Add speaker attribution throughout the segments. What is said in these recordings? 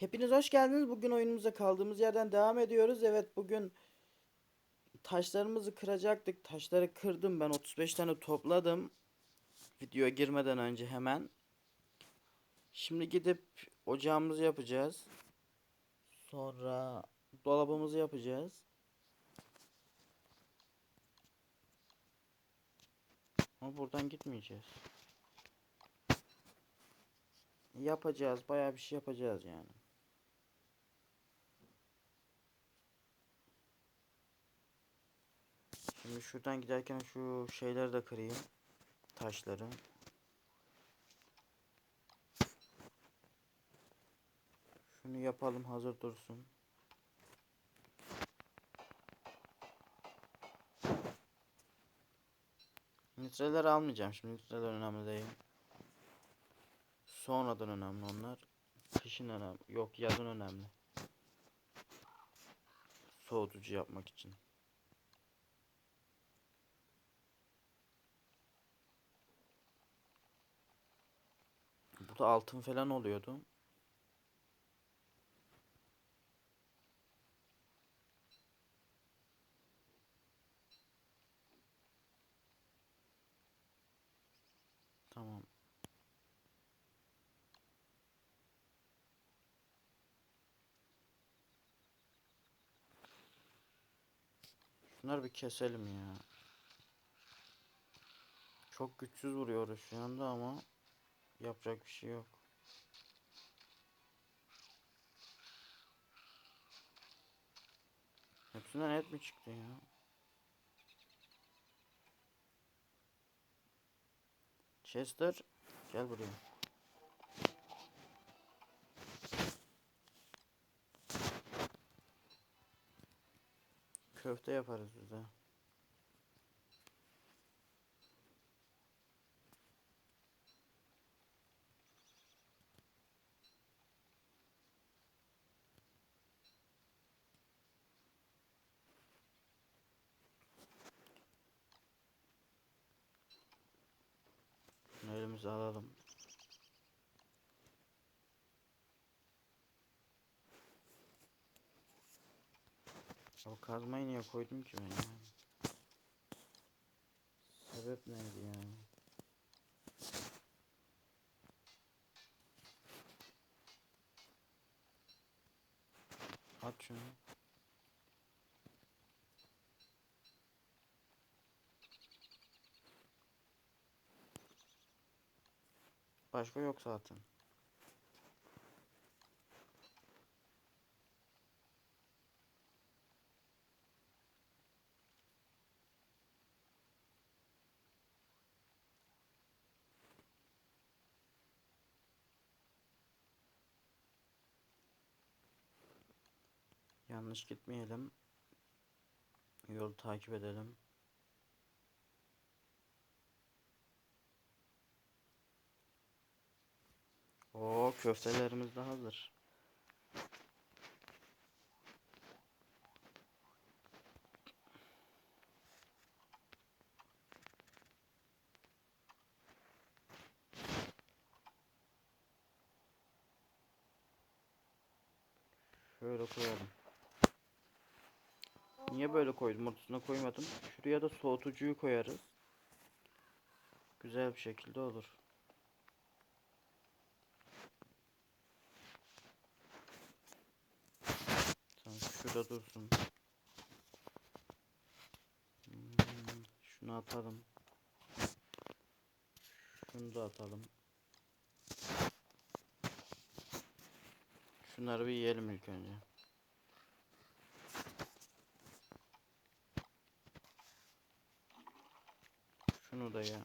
Speaker 1: Hepiniz hoş geldiniz. Bugün oyunumuza kaldığımız yerden devam ediyoruz. Evet bugün taşlarımızı kıracaktık. Taşları kırdım ben 35 tane topladım. Videoya girmeden önce hemen. Şimdi gidip ocağımızı yapacağız. Sonra dolabımızı yapacağız. Ama buradan gitmeyeceğiz. Yapacağız. Bayağı bir şey yapacağız yani. Şimdi şuradan giderken şu şeyleri de kırayım. Taşları. Şunu yapalım hazır dursun. Nitreleri almayacağım şimdi nitreler önemli değil. Sonradan önemli onlar. Kışın önemli. Yok yazın önemli. Soğutucu yapmak için. Burada altın falan oluyordu. Tamam. Şunları bir keselim ya. Çok güçsüz vuruyoruz şu anda ama yapacak bir şey yok. Hepsinden et mi çıktı ya? Chester gel buraya. Köfte yaparız. Şunu elimize alalım. O kazmayı niye koydum ki ben ya? Sebep neydi yani? At şunu. Başka yok zaten. Yanlış gitmeyelim. Yolu takip edelim. Oo köftelerimiz de hazır. Şöyle koyalım. Niye böyle koydum? Ortasına koymadım. Şuraya da soğutucuyu koyarız. Güzel bir şekilde olur. Tamam şurada dursun. Hmm, şunu atalım. Şunu da atalım. Şunları bir yiyelim ilk önce. Şunu da ya.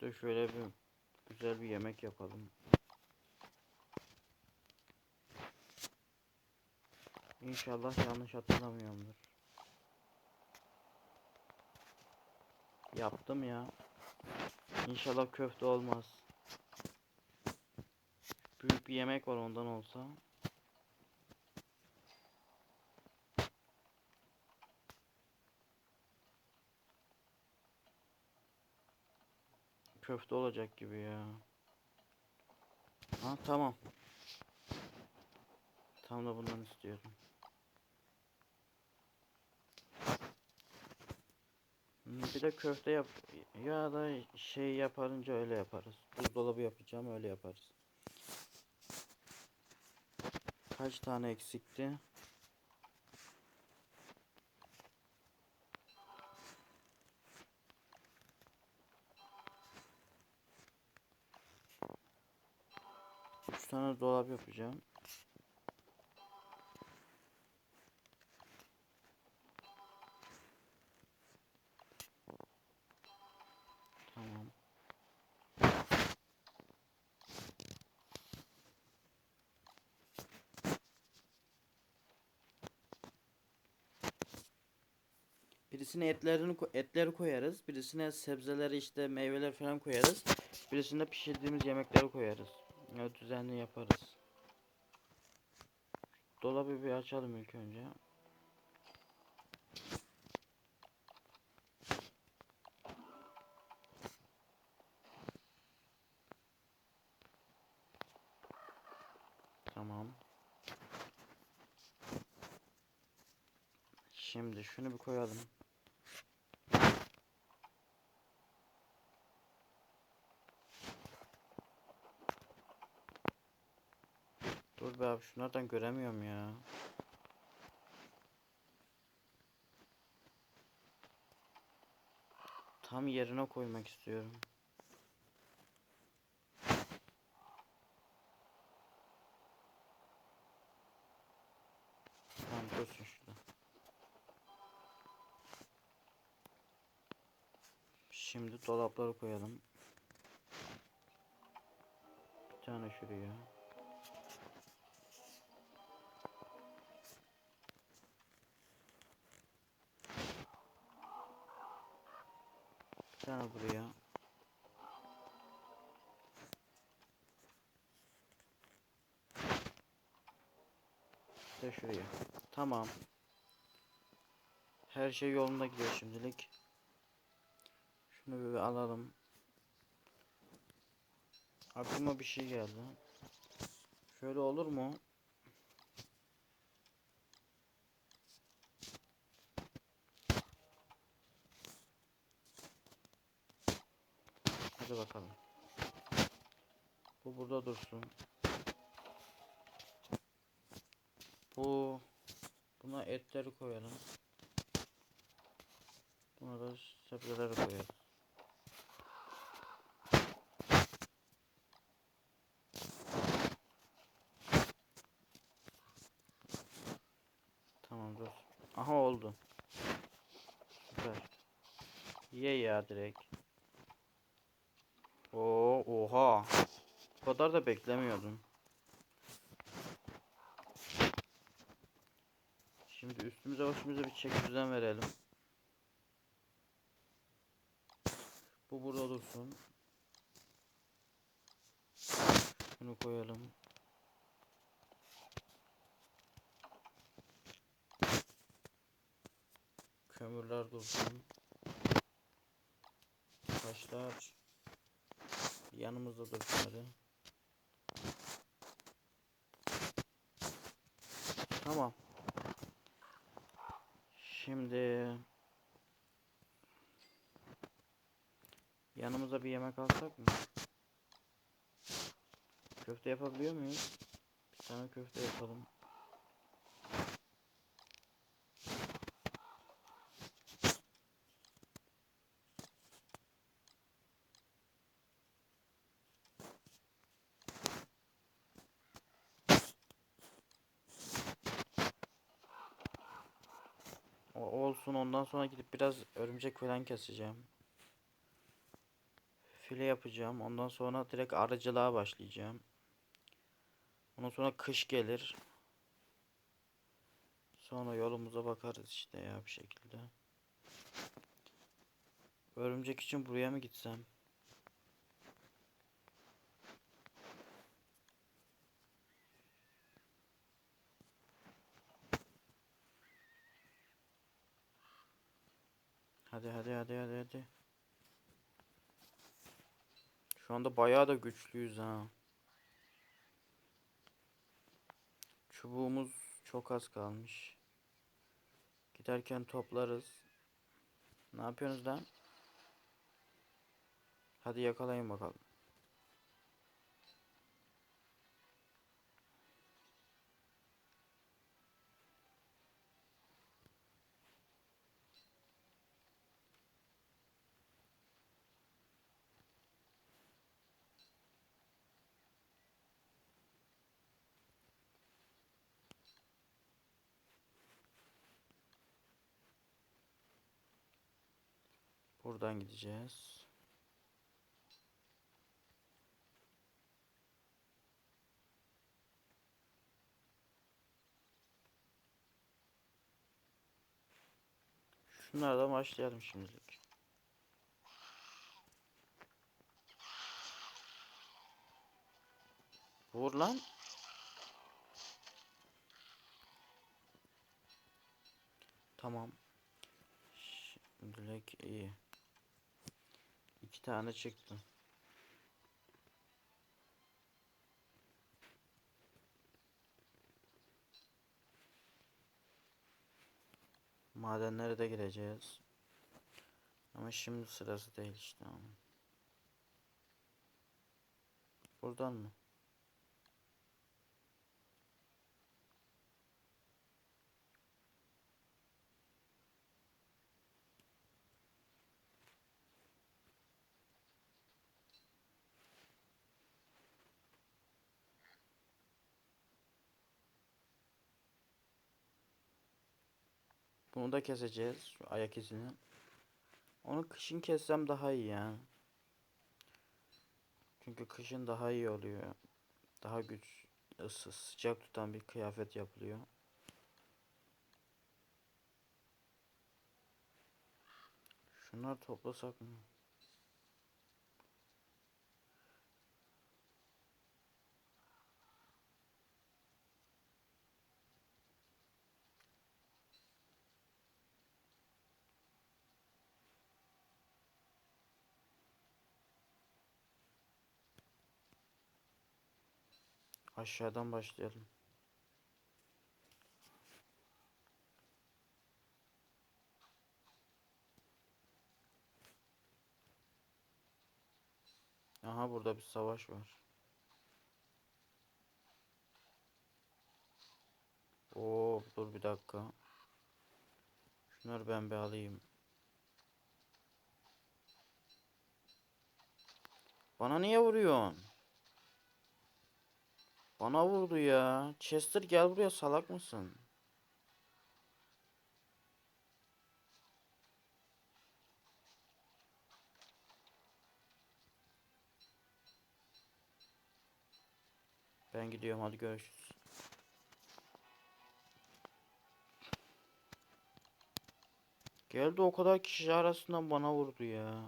Speaker 1: De şöyle bir güzel bir yemek yapalım. İnşallah yanlış hatırlamıyorumdur. Yaptım ya. İnşallah köfte olmaz. Büyük bir yemek var ondan olsa. Köfte olacak gibi ya. Ha tamam. Tam da bundan istiyordum. Bir de köfte yap ya da şey yaparınca öyle yaparız. Buzdolabı yapacağım öyle yaparız. Kaç tane eksikti? Üç tane dolap yapacağım. Birisine etlerini etleri koyarız. Birisine sebzeleri işte meyveler falan koyarız. Birisine pişirdiğimiz yemekleri koyarız. Ya düzenli yaparız. Dolabı bir açalım ilk önce. Tamam. Şimdi şunu bir koyalım. Dur be abi şunlardan göremiyorum ya. Tam yerine koymak istiyorum. Tamam dursun. Şimdi dolapları koyalım. Bir tane şuraya. De şuraya. Tamam. Her şey yolunda gidiyor şimdilik. Şunu bir alalım. Aklıma bir şey geldi. Şöyle olur mu? Hadi bakalım. Bu burada dursun. Bu buna etleri koyalım. Buna da sebzeleri koyalım. Tamam dur. Aha oldu. Süper. Ye ya direkt. Oo, oha. Bu kadar da beklemiyordum. Şimdi üstümüze başımıza bir çek düzen verelim. Bu burada dursun. Bunu koyalım. Kömürler dursun. Taşlar yanımızda dursun hadi. Tamam. Şimdi yanımıza bir yemek alsak mı? Köfte yapabiliyor muyuz? Bir tane köfte yapalım. Olsun ondan sonra gidip biraz örümcek falan keseceğim. File yapacağım. Ondan sonra direkt arıcılığa başlayacağım. Ondan sonra kış gelir. Sonra yolumuza bakarız işte ya bir şekilde. Örümcek için buraya mı gitsem? Hadi hadi hadi hadi hadi. Şu anda bayağı da güçlüyüz ha. Çubuğumuz çok az kalmış. Giderken toplarız. Ne yapıyorsunuz lan? Hadi yakalayın bakalım. Buradan gideceğiz. Şunlardan başlayalım şimdilik. Vur lan. Tamam. Şimdilik iyi. İki tane çıktı. Madenlere de gireceğiz. Ama şimdi sırası değil işte. Buradan mı? Bunu da keseceğiz. Şu ayak izini. Onu kışın kessem daha iyi ya. Çünkü kışın daha iyi oluyor. Daha güç ısı sıcak tutan bir kıyafet yapılıyor. Şunları toplasak mı? Aşağıdan başlayalım. Aha burada bir savaş var. Oo dur bir dakika. Şunları ben bir alayım. Bana niye vuruyorsun? Bana vurdu ya. Chester gel buraya salak mısın? Ben gidiyorum hadi görüşürüz. Geldi o kadar kişi arasından bana vurdu ya.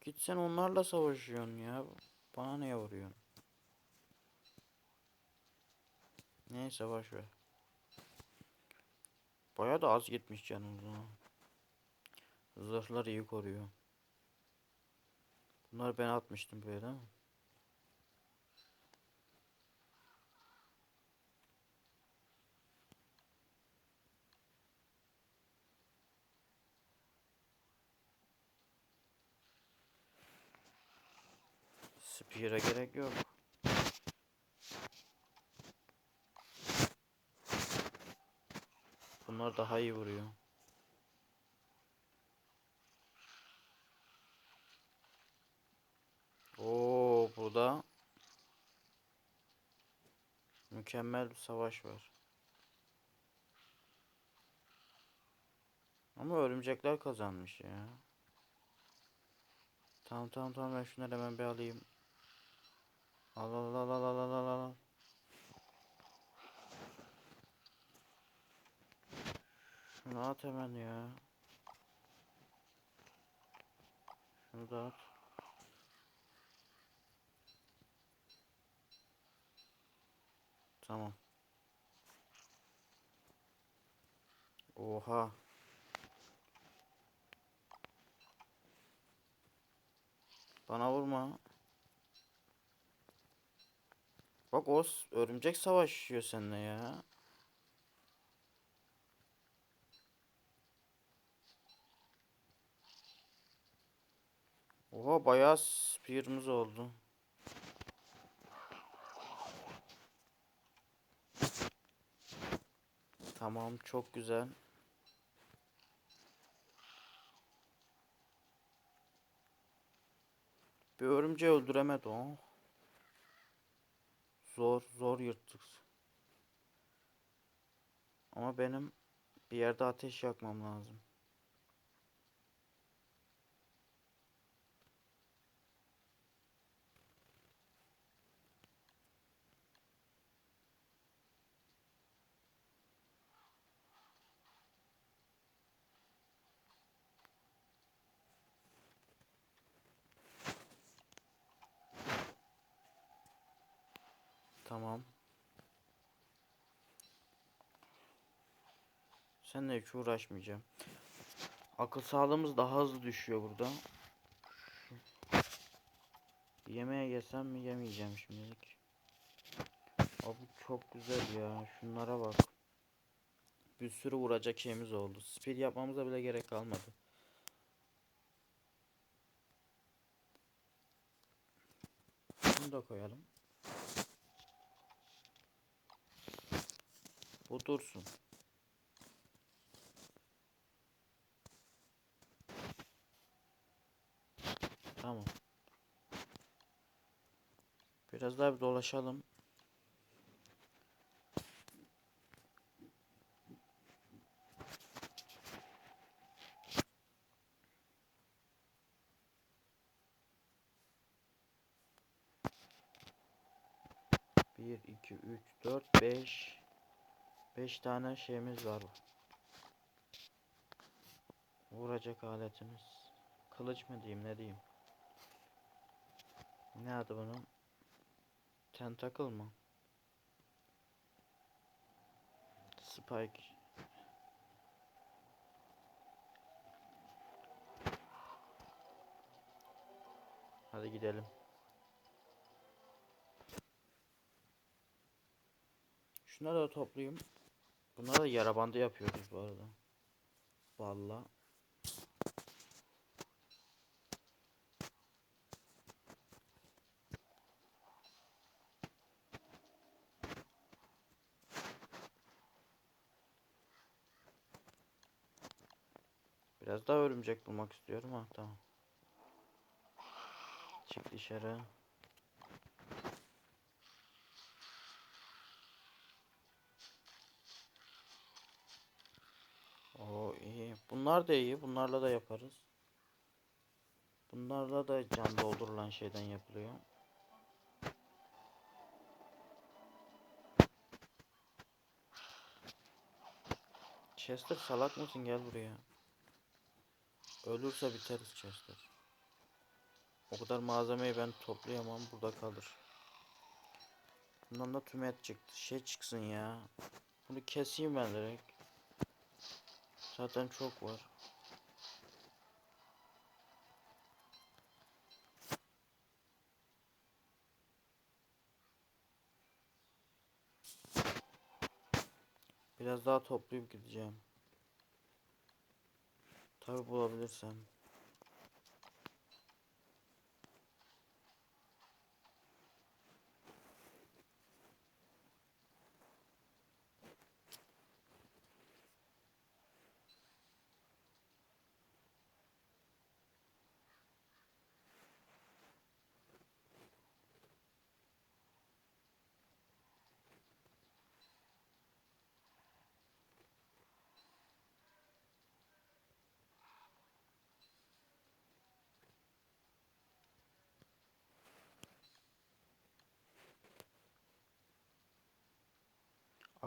Speaker 1: Git sen onlarla savaşıyorsun ya. Bana niye vuruyorsun? Neyse boş ver. Baya da az gitmiş canımız ha. Zırhlar iyi koruyor. Bunları ben atmıştım böyle değil mi? Spear'a gerek yok. Bunlar daha iyi vuruyor. Oo burada mükemmel bir savaş var. Ama örümcekler kazanmış ya. Tamam tamam tamam ben şunları hemen bir alayım. Al al al al al al al. Şunu at hemen ya. Şunu da at. Tamam. Oha. Bana vurma. Bak o örümcek savaşıyor seninle ya. Oha bayağı spear'ımız oldu. Tamam çok güzel. Bir örümceği öldüremedi o. Zor zor yırttık. Ama benim bir yerde ateş yakmam lazım. Tamam. Seninle hiç uğraşmayacağım. Akıl sağlığımız daha hızlı düşüyor burada. Yemeğe yesem mi yemeyeceğim şimdilik. Abi çok güzel ya. Şunlara bak. Bir sürü vuracak şeyimiz oldu. Speed yapmamıza bile gerek kalmadı. Bunu da koyalım. Bu dursun. Tamam. Biraz daha bir dolaşalım. Bir, iki, üç, dört, beş. Beş tane şeyimiz var. Vuracak aletimiz. Kılıç mı diyeyim ne diyeyim. Ne adı bunun? Tentacle mı? Spike. Hadi gidelim. Şunları da toplayayım. Bunları da yara bandı yapıyoruz bu arada. Vallahi. Biraz daha örümcek bulmak istiyorum ha tamam. Çık dışarı. Oo iyi. Bunlar da iyi. Bunlarla da yaparız. Bunlarla da can doldurulan şeyden yapılıyor. Chester salak mısın gel buraya. Ölürse biteriz Chester. O kadar malzemeyi ben toplayamam burada kalır. Bundan da tümet çıktı. Şey çıksın ya. Bunu keseyim ben direkt. Zaten çok var. Biraz daha toplayıp gideceğim. Tabi bulabilirsem.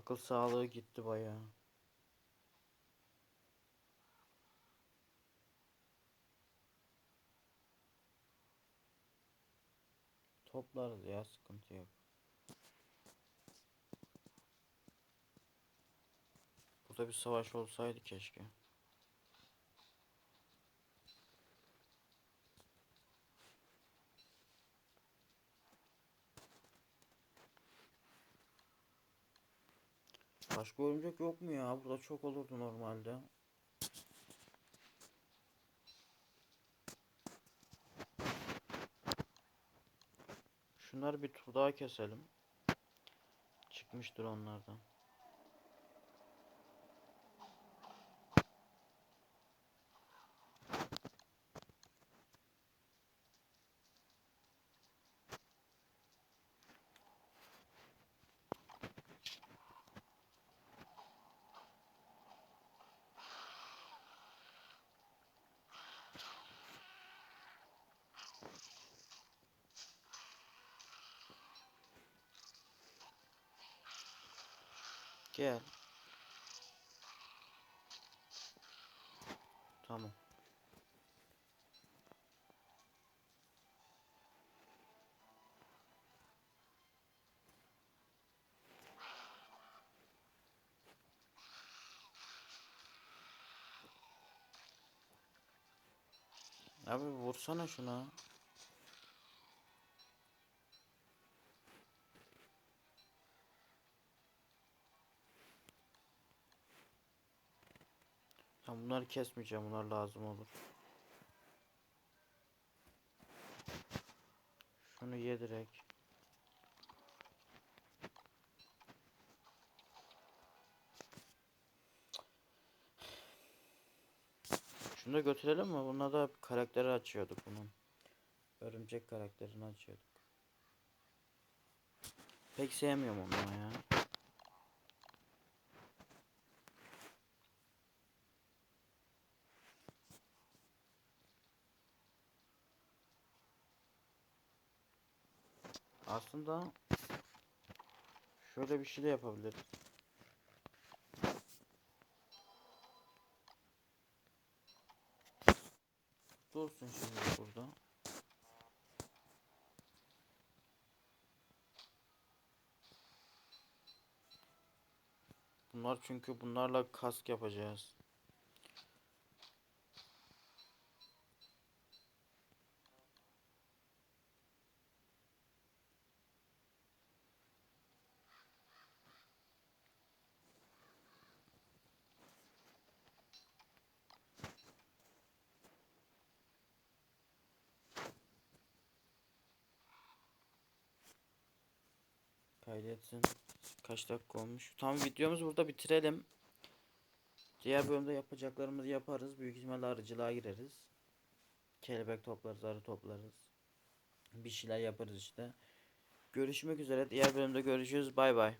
Speaker 1: Akıl sağlığı gitti bayağı. Toplarız ya sıkıntı yok. Burada bir savaş olsaydı keşke. Başka örümcek yok mu ya? Burada çok olurdu normalde. Şunları bir tur daha keselim. Çıkmıştır onlardan. Gel. Tamam. Abi vursana şuna. Tamam bunları kesmeyeceğim. Bunlar lazım olur. Şunu ye direkt. Şunu da götürelim mi? Bununla da karakteri açıyorduk bunun. Örümcek karakterini açıyorduk. Pek sevmiyorum onu ya. Aslında şöyle bir şey de yapabiliriz. Dursun şimdi burada. Bunlar çünkü bunlarla kask yapacağız. Kaydetsin. Kaç dakika olmuş? Tamam videomuzu burada bitirelim. Diğer bölümde yapacaklarımızı yaparız. Büyük ihtimalle arıcılığa gireriz. Kelebek toplarız, arı toplarız. Bir şeyler yaparız işte. Görüşmek üzere. Diğer bölümde görüşürüz. Bay bay.